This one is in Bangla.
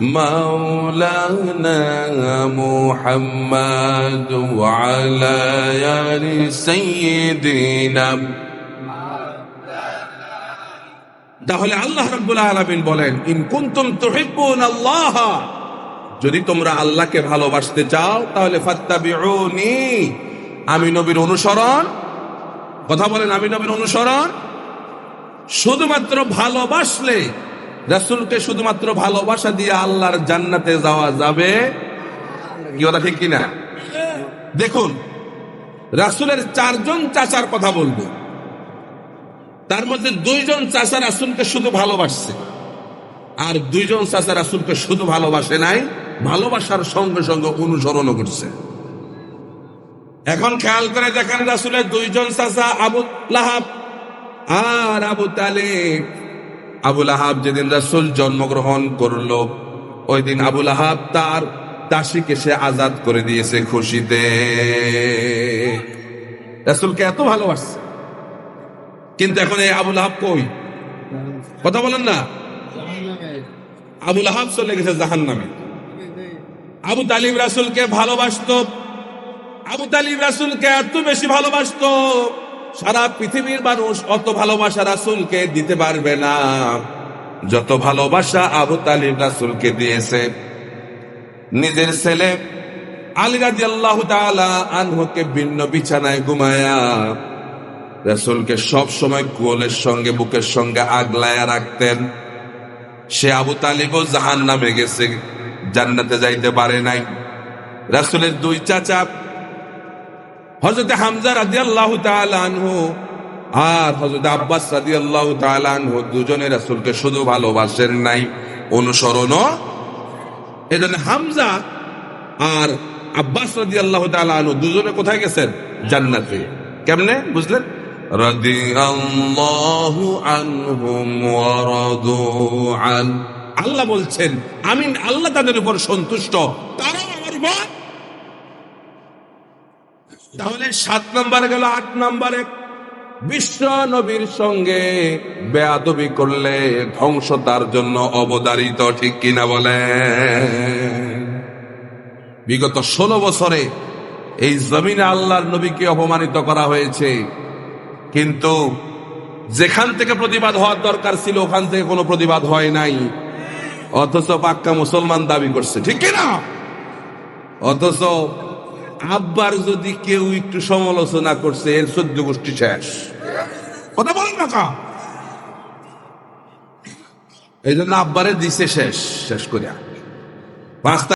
مولانا محمد وعلى آل سيدنا তাহলে আল্লাহ রাব্বুল আলামিন বলেন ইন কুনতুম তুহিব্বুন আল্লাহ যদি তোমরা আল্লাহকে ভালোবাসতে চাও তাহলে ফাত্তাবিউনি আমি নবীর অনুসরণ কথা বলেন আমি নবীর অনুসরণ শুধুমাত্র ভালোবাসলে রাসূলকে শুধুমাত্র ভালোবাসা দিয়ে আল্লাহর জান্নাতে যাওয়া যাবে? কি কথা ঠিক কিনা? দেখুন, রাসূলের চারজন চাচার কথা বলব। তার মধ্যে দুইজন চাচা রাসুলকে শুধু ভালোবাসছে, আর দুইজন চাচা রাসুলকে শুধু ভালোবাসে নাই, ভালোবাসার সঙ্গে সঙ্গে অনুসরণও করছে। এখন খেয়াল করে দেখেন রাসুলের দুইজন চাচা আবু লাহাব আর আবু তালেব। আবুল লাহাব যেদিন রাসুল জন্মগ্রহণ করল ওই দিন আবু লাহাব তার দাসীকে সে আজাদ করে দিয়েছে খুশিতে। রাসুলকে এত ভালোবাসছে। কিন্তু এখন এই আবুল আহাব কই? কথা বলেন না। আবুল আহাব চলে গেছে জাহান নামে আবু তালিব রাসুলকে ভালোবাসত। আবু তালিব রাসুলকে এত বেশি ভালোবাসত। সারা পৃথিবীর মানুষ অত ভালোবাসা রাসুলকে দিতে পারবে না। যত ভালোবাসা আবু তালিব রাসুলকে দিয়েছে। নিজের ছেলে আলী রাজি আল্লাহ আনহুকে ভিন্ন বিছানায় ঘুমায়া রাসুলকে সব সময় সঙ্গে, বুকের সঙ্গে আগলায়া রাখতেন। সে আবু তালিবও জাহান নামে গেছে, জান্নাতে যাইতে পারে নাই। রাসুলের দুই চাচা হজরতে হামজা রাজি আল্লাহ আনহু আর হজরত আব্বাস রাজি আল্লাহ আনহু দুজনে রাসুলকে শুধু ভালোবাসেন নাই, অনুসরণও এজন্য হামজা আর আব্বাস রাজি আল্লাহ আনহু দুজনে কোথায় গেছেন? জান্নাতে। কেমনে? বুঝলেন? রাদি আল্লাহ আনহুম আন। আল্লাহ বলছেন, আমিন, আল্লাহ তাদের উপর সন্তুষ্ট। তারা আমার তাহলে সাত নম্বরে গেল, আট নম্বরে। বিশ্ব নবীর সঙ্গে বেয়াদবি করলে ধ্বংস তার জন্য অবদারিত, ঠিক কিনা বলে? বিগত ষোলো বছরে এই জমিনে আল্লাহর নবীকে অপমানিত করা হয়েছে। কিন্তু যেখান থেকে প্রতিবাদ হওয়ার দরকার ছিল, ওখান থেকে কোনো প্রতিবাদ হয় নাই। অথচ পাক্কা মুসলমান দাবি করছে, ঠিক না অথচ আব্বার যদি কেউ একটু সমালোচনা করছে, এর সদ্য গোষ্ঠী শেষ। কথা বলেন না কা এই জন্য আব্বারে দিছে শেষ শেষ করিয়া। পাঁচটা